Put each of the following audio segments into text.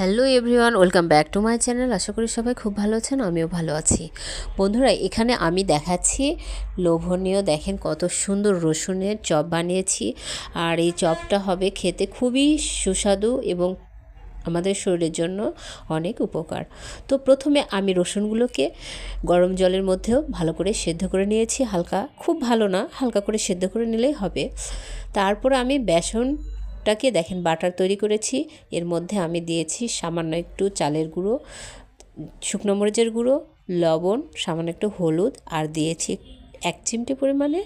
Hello everyone, welcome back to my channel. আশা করি সবাই খুব ভালো আছেন, আমিও ভালো আছি। বন্ধুরা, এখানে আমি দেখাচ্ছি, লোভনীয় দেখেন কত সুন্দর রসুনের চপ বানিয়েছি। আর এই চপটা হবে খেতে খুবই সুস্বাদু এবং আমাদের শরীরের জন্য অনেক উপকার। তো প্রথমে আমি রসুনগুলোকে গরম জলের মধ্যেও ভালো করে সেদ্ধ করে নিয়েছি। হালকা, খুব ভালো না, হালকা করে সেদ্ধ করে নিলেই হবে। তারপর আমি বেসন টাকে দেখেন বাটার তৈরি করেছি। এর মধ্যে আমি দিয়েছি সামান্য একটু চালের গুঁড়ো, শুকনো মরিচের গুঁড়ো, লবণ, সামান্য একটু হলুদ আর দিয়েছি এক চিমটি পরিমাণে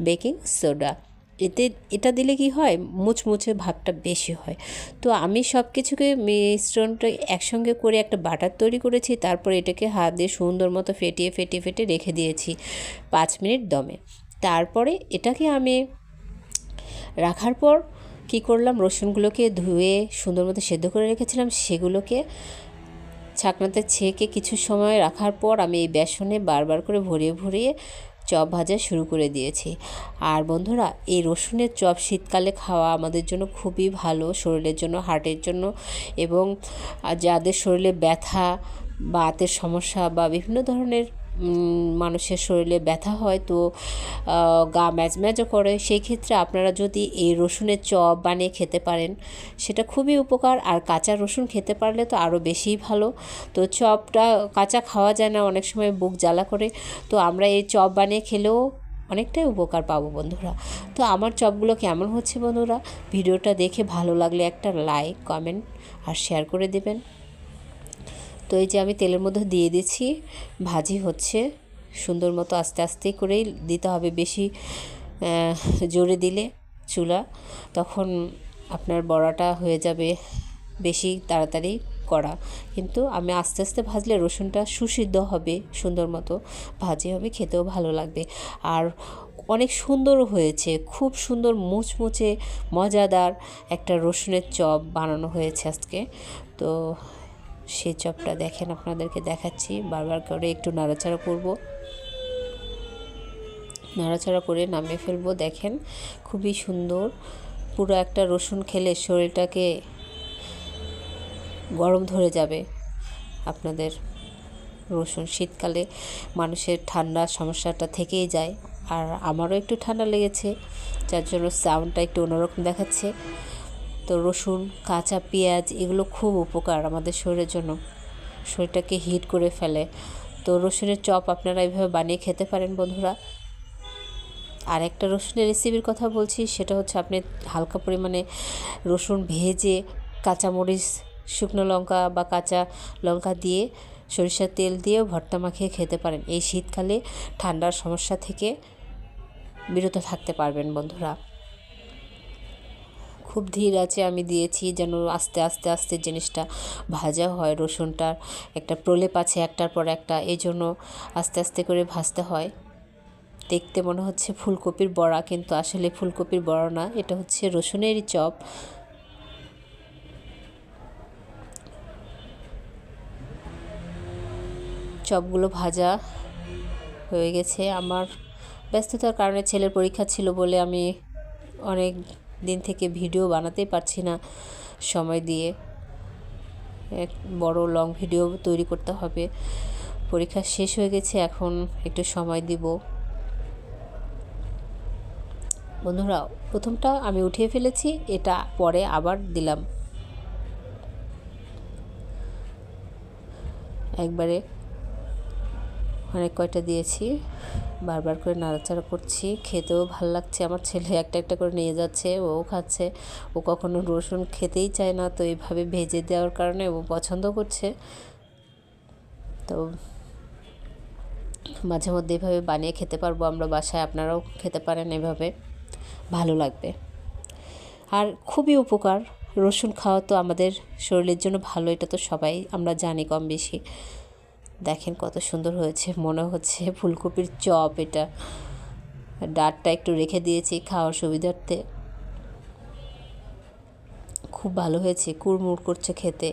বেকিং সোডা। এতে, এটা দিলে কি হয়? মুচমুচে ভাবটা বেশি হয়। তো আমি সব কিছুকে মিশ্রণটা একসঙ্গে করে একটা বাটার তৈরি করেছি, তারপর এটাকে হাত দিয়ে সুন্দর মতো ফেটিয়ে ফেটিয়ে ফেটে রেখে দিয়েছি পাঁচ মিনিট দমে। তারপরে এটাকে আমি রাখার পর কী করলাম? রসুনগুলোকে ধুয়ে সুন্দর মতো সেদ্ধ করে রেখেছিলাম। সেগুলোকে ছাকনাতে ছেঁকে কিছু সময় রাখার পর আমি এই বেসনে বারবার করে ভরিয়ে ভরিয়ে চপ ভাজা শুরু করে দিয়েছি। আর বন্ধুরা, এই রসুনের চপ শীতকালে খাওয়া আমাদের জন্য খুবই ভালো, শরীরের জন্য, হার্টের জন্য এবং যাদের শরীরে ব্যথা বা হাতের সমস্যা বা বিভিন্ন ধরনের মানুষের শরীরে ব্যথা হয়, তো গা ম্যাজম্যাজও করে। সেই ক্ষেত্রে আপনারা যদি এই রসুনের চপ বানিয়ে খেতে পারেন, সেটা খুবই উপকার। আর কাঁচা রসুন খেতে পারলে তো আরও বেশিই ভালো। তো, চপটা কাঁচা খাওয়া যায় না, অনেক সময় বুক জ্বালা করে। তো, আমরা এই চপ বানিয়ে খেলেও অনেকটাই উপকার পাবো বন্ধুরা। তো, আমার চপগুলো কেমন হচ্ছে বন্ধুরা? ভিডিওটা দেখে ভালো লাগলে একটা লাইক, কমেন্ট আর শেয়ার করে দেবেন। তো এই যে আমি তেলের মধ্যে দিয়ে দিচ্ছি, ভাজি হচ্ছে। সুন্দর মতো আস্তে আস্তে করেই দিতে হবে বেশি জোরে দিলে চুলা, তখন আপনার বড়াটা হয়ে যাবে বেশি তাড়াতাড়ি করা। কিন্তু আমি আস্তে আস্তে ভাজলে রসুনটা সুসিদ্ধ হবে, সুন্দর মতো ভাজি হবে, খেতেও ভালো লাগবে। আর অনেক সুন্দর হয়েছে, খুব সুন্দর মুচমুচে, মজাদার একটা রসুনের চপ বানানো হয়েছে আজকে। তো সেই চপটা দেখেন, আপনাদেরকে দেখাচ্ছি। বারবার করে একটু নাড়াচাড়া করব। নাড়াচাড়া করে নামিয়ে ফেলব। দেখেন, খুবই সুন্দর। পুরো একটা রসুন খেলে শরীরটাকে গরম ধরে যাবে। আপনাদের রসুন শীতকালে মানুষের ঠান্ডা সমস্যাটা থেকেই যায়। আর আমারও একটু ঠান্ডা লেগেছে, যার জন্য সাউন্ডটা একটু অন্যরকম দেখাচ্ছে। তো রসুন, কাঁচা পেঁয়াজ এগুলো খুব উপকার আমাদের শরীরের জন্য। শরীরটাকে হিট করে ফেলে। তো রসুনের চপ আপনারা এইভাবে বানিয়ে খেতে পারেন বন্ধুরা। আর একটা রসুনের রেসিপির কথা বলছি, সেটা হচ্ছে আপনি হালকা পরিমাণে রসুন ভেজে কাঁচামরিচ, শুকনো লঙ্কা বা কাঁচা লঙ্কা দিয়ে সরিষার তেল দিয়েও ভর্তা মাখিয়ে খেতে পারেন। এই শীতকালে ঠান্ডার সমস্যা থেকে বিরত থাকতে পারবেন বন্ধুরা। খুব ধীর আছে, আমি দিয়েছি যেন আস্তে আস্তে আস্তে জিনিসটা ভাজা হয়। রসুনটার একটা প্রলেপ আছে একটার পর একটা এই জন্য আস্তে আস্তে করে ভাজতে হয়। দেখতে মনে হচ্ছে ফুলকপির বড়া, কিন্তু আসলে ফুলকপির বড়া না, এটা হচ্ছে রসুনেরই চপ। চপগুলো ভাজা হয়ে গেছে। আমার ব্যস্ততার কারণে ছেলের পরীক্ষা ছিল বলে আমি অনেক দিন থেকে ভিডিও বানাতে পারছি না। সময় দিয়ে এক বড় লং ভিডিও তৈরি করতে হবে। পরীক্ষা শেষ হয়ে গেছে, এখন একটু সময় দিব। বন্ধুরা, প্রথমটা আমি উঠিয়ে ফেলেছি, এটা পরে আবার দিলাম। একবারে অনেক কয়টা দিয়েছি? বারবার করে নাড়াচাড়া করছি। খেতেও ভালো লাগছে। আমার ছেলে একটা একটা করে নিয়ে যাচ্ছে, ও খাচ্ছে। ও কখনো রসুন খেতেই চায় না, তো এইভাবে ভেজে দেওয়ার কারণে ও পছন্দ করছে। তো মাঝে মধ্যে এভাবে বানিয়ে খেতে পারব আমরা বাসায়। আপনারাও খেতে পারেন এভাবে। ভালো লাগবে। আর খুবই উপকার। রসুন খাওয়া তো আমাদের শরীরের জন্য ভালো, এটা তো সবাই, আমরা জানি কম বেশি দেখেন কত সুন্দর হয়েছে, মনে হচ্ছে ফুলকপির চপ এটা। ডাটটা একটু রেখে দিয়েছি খাওয়ার সুবিধার্থে। খুব ভালো হয়েছে, কুড়মুড় করছে খেতে।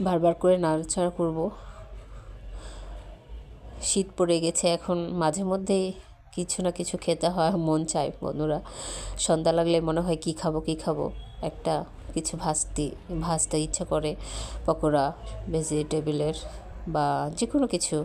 বারবার করে নাড়াচাড়া করব। শীত পড়ে গেছে এখন, মাঝে মধ্যেই কিছু না কিছু খেতে হয়, মন চায় বন্ধুরা। সন্ধ্যা লাগলে মনে হয় কি খাব কি খাব? একটা কিছু ভাজতে ভাজতে ইচ্ছা করে পকোড়া ভেজিটেবিলের বা যে কোনো কিছু।